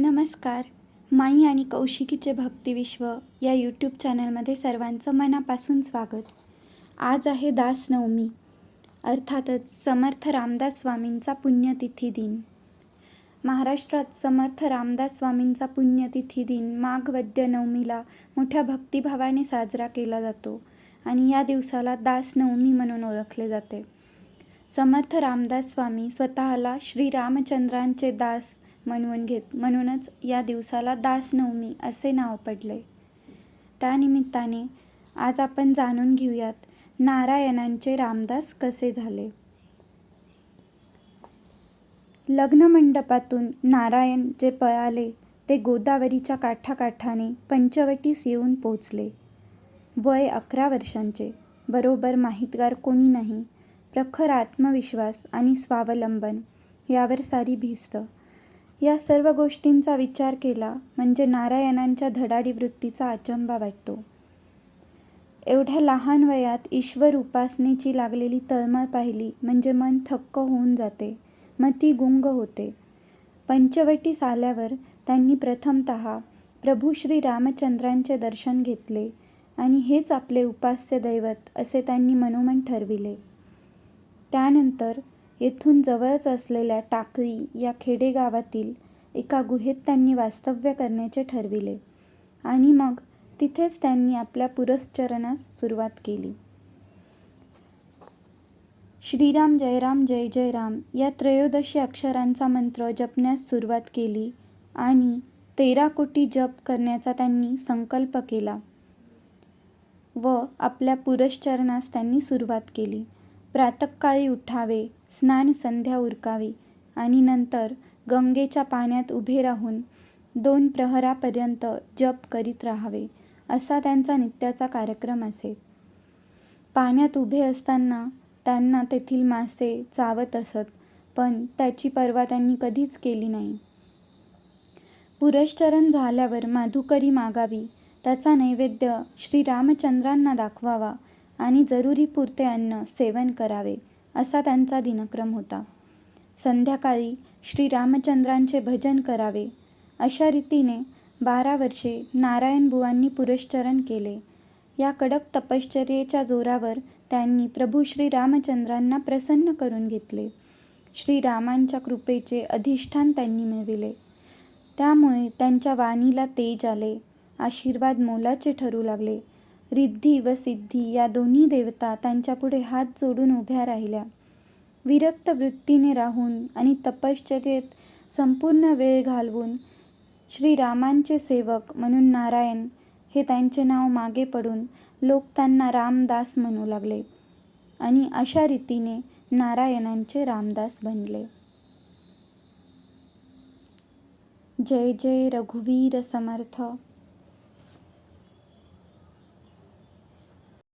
नमस्कार. माई आणि कौशिकीचे भक्तिविश्व या यूट्यूब चॅनलमध्ये सर्वांचं मनापासून स्वागत. आज आहे दास नवमी अर्थातच समर्थ रामदास स्वामींचा पुण्यतिथी दिन. महाराष्ट्रात समर्थ रामदास स्वामींचा पुण्यतिथी दिन माघ वद्य नवमीला मोठ्या भक्तिभावाने साजरा केला जातो आणि या दिवसाला दास नवमी म्हणून ओळखले जाते. समर्थ रामदास स्वामी स्वतःला श्री रामचंद्रांचे दास म्हणवून घेत म्हणूनच या दिवसाला दासनवमी असे नाव पडले. त्यानिमित्ताने आज आपण जाणून घेऊयात नारायणांचे रामदास कसे झाले. लग्नमंडपातून नारायण जे पळाले ते गोदावरीच्या काठाकाठाने पंचवटीस येऊन पोचले. वय अकरा वर्षांचे बरोबर माहितगार कोणी नाही प्रखर आत्मविश्वास आणि स्वावलंबन यावर सारी भिस्त. या सर्व गोष्टींचा विचार केला म्हणजे नारायणांच्या धडाडी वृत्तीचा अचंबा वाटतो. एवढ्या लहान वयात ईश्वर उपासनेची लागलेली तळमळ पाहिली म्हणजे मन थक्क होऊन जाते. मती गुंग होते. पंचवटीस आल्यावर त्यांनी प्रथमत प्रभू श्री रामचंद्रांचे दर्शन घेतले आणि हेच आपले उपास्य दैवत असे त्यांनी मनोमन ठरविले. त्यानंतर येथून जवळच असलेल्या टाकळी या खेडेगावातील एका गुहेत त्यांनी वास्तव्य करण्याचे ठरविले. आणि मग तिथेच त्यांनी आपल्या पुरस्चरणास सुरुवात केली. श्रीराम जयराम जय जय राम या त्रयोदशी अक्षरांचा मंत्र जपण्यास सुरुवात केली आणि तेरा कोटी जप करण्याचा त्यांनी संकल्प केला व आपल्या पुरश्चरणास त्यांनी सुरुवात केली. प्रातःकाळी उठावे स्नान संध्या उरकावी आणि नंतर गंगेच्या पाण्यात उभे राहून दोन प्रहरापर्यंत जप करीत राहावे असा त्यांचा नित्याचा कार्यक्रम असे. पाण्यात उभे असताना त्यांना तेथील मासे चावत असत पण त्याची पर्वा त्यांनी कधीच केली नाही. पुरश्चरण झाल्यावर माधुकरी मागावी त्याचा नैवेद्य श्रीरामचंद्रांना दाखवावा आणि जरुरीपुरते अन्न सेवन करावे असा त्यांचा दिनक्रम होता. संध्याकाळी श्रीरामचंद्रांचे भजन करावे. अशा रीतीने बारा वर्षे नारायणबुवांनी पुरश्चरण केले. या कडक तपश्चर्येच्या जोरावर त्यांनी प्रभू श्री रामचंद्रांना प्रसन्न करून घेतले. श्रीरामांच्या कृपेचे अधिष्ठान त्यांनी मिळविले. त्यामुळे त्यांच्या वाणीला तेज आले आशीर्वाद मोलाचे ठरू लागले. रिद्धी व सिद्धी या दोन्ही देवता त्यांच्यापुढे हात जोडून उभ्या राहिल्या. विरक्त वृत्तीने राहून आणि तपश्चर्येत संपूर्ण वेळ घालवून श्रीरामांचे सेवक म्हणून नारायण हे त्यांचे नाव मागे पडून लोक त्यांना रामदास म्हणू लागले आणि अशा रीतीने नारायणांचे रामदास बनले. जय जय रघुवीर समर्थ.